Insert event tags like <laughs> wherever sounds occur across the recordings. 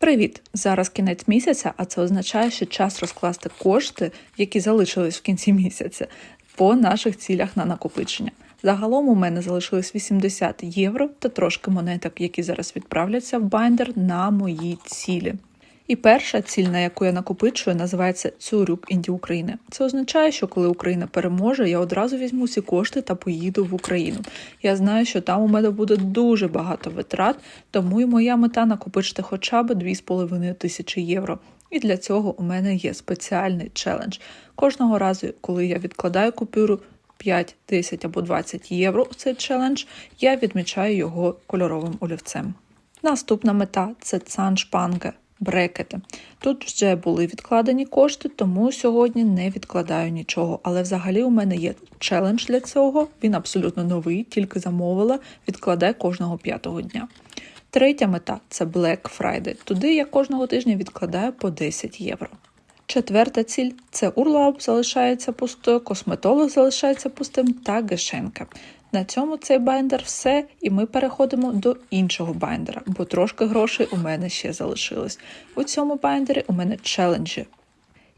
Привіт! Зараз кінець місяця, а це означає, що час розкласти кошти, які залишились в кінці місяця, по наших цілях на накопичення. Загалом у мене залишилось 80 євро та трошки монеток, які зараз відправляться в байндер на мої цілі. І перша ціль, на яку я накопичую, називається Цюрюк Інді України. Це означає, що коли Україна переможе, я одразу візьму ці кошти та поїду в Україну. Я знаю, що там у мене буде дуже багато витрат, тому і моя мета накопичити хоча б 2,5 тисячі євро. І для цього у мене є спеціальний челендж. Кожного разу, коли я відкладаю купюру 5, 10 або 20 євро у цей челендж, я відмічаю його кольоровим олівцем. Наступна мета це цаншпанге брекети. Тут вже були відкладені кошти, тому сьогодні не відкладаю нічого. Але взагалі у мене є челендж для цього. Він абсолютно новий, тільки замовила, відкладай кожного п'ятого дня. Третя мета це Black Friday. Туди я кожного тижня відкладаю по 10 євро. Четверта ціль це урлап залишається пустою, косметолог залишається пустим та гешенка. На цьому цей байндер все, і ми переходимо до іншого байндера, бо трошки грошей у мене ще залишилось. У цьому байндері у мене челенджі.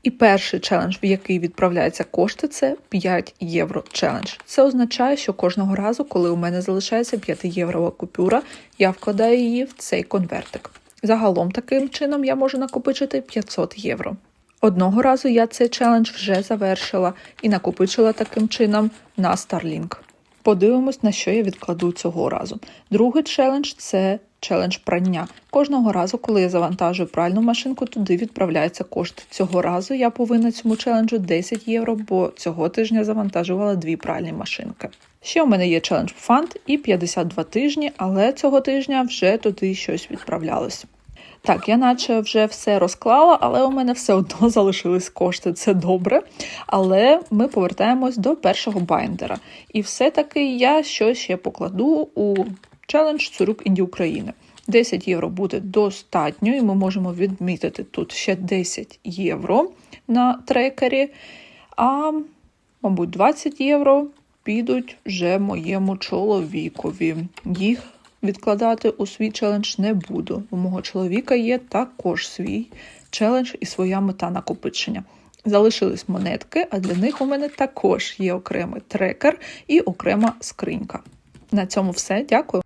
І перший челендж, в який відправляються кошти, це 5 євро челендж. Це означає, що кожного разу, коли у мене залишається 5 єврова купюра, я вкладаю її в цей конвертик. Загалом таким чином я можу накопичити 500 євро. Одного разу я цей челендж вже завершила і накопичила таким чином на Starlink. Подивимось, на що я відкладу цього разу. Другий челендж це челендж прання. Кожного разу, коли я завантажую пральну машинку, туди відправляються кошти. Цього разу я повинна цьому челенджу 10 євро, бо цього тижня завантажувала дві пральні машинки. Ще у мене є челендж фанд і 52 тижні, але цього тижня вже туди щось відправлялось. Так, я наче вже все розклала, але у мене все одно <laughs> залишились кошти. Це добре. Але ми повертаємось до першого байндера. І все-таки я щось ще покладу у челендж Цурук Інді України. 10 євро буде достатньо, і ми можемо відмітити тут ще 10 євро на трекері. А, мабуть, 20 євро підуть вже моєму чоловікові. Їх відкладати у свій челендж не буду. У мого чоловіка є також свій челендж і своя мета накопичення. Залишились монетки, а для них у мене також є окремий трекер і окрема скринька. На цьому все. Дякую.